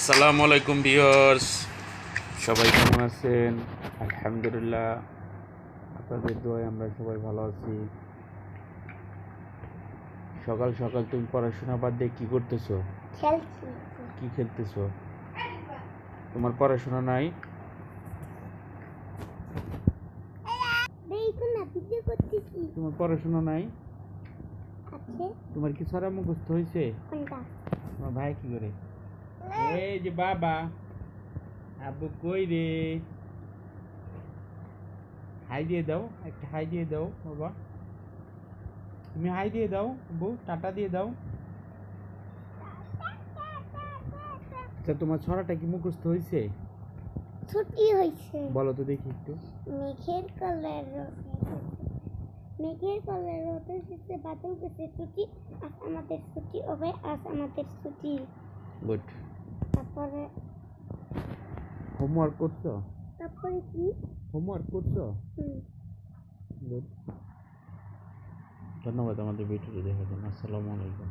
আসসালামু আলাইকুম ভিউয়ার্স। সবাই কেমন আছেন? আলহামদুলিল্লাহ। আপনাদের দোয়ায় আমরা সবাই ভালো আছি। সকাল সকাল তুমি পড়াশোনা বাদ দিয়ে কি করতেছো? কি খেলতেছো? তোমার পড়াশোনা নাই? তোমার পড়াশোনা নাই? তোমার কি সারা মুখস্থ হয়েছে তোমার ভাই কি করে? এই যে বাবা আব্বু কই রে হাই দিয়ে দাও একটা হাই দিয়ে দাও বাবা তুমি হাই দিয়ে দাও বউ টাটা দিয়ে দাও আচ্ছা তোমার ছড়াটা কি মুখস্থ হয়েছে ছুটি হয়েছে বলো তো দেখি একটু মেঘের কালার মেঘের কালার রোদ এসেছে বাদল গেছে ছুটি আজ আমাদের ছুটি হবে আজ আমাদের ছুটি গুড তারপরে হোমওয়ার্ক করছ? তারপরে কি? হোমওয়ার্ক করছ? হুম। ধন্যবাদ আমাদের ভিডিওটি দেখার জন্য। আসসালামু আলাইকুম।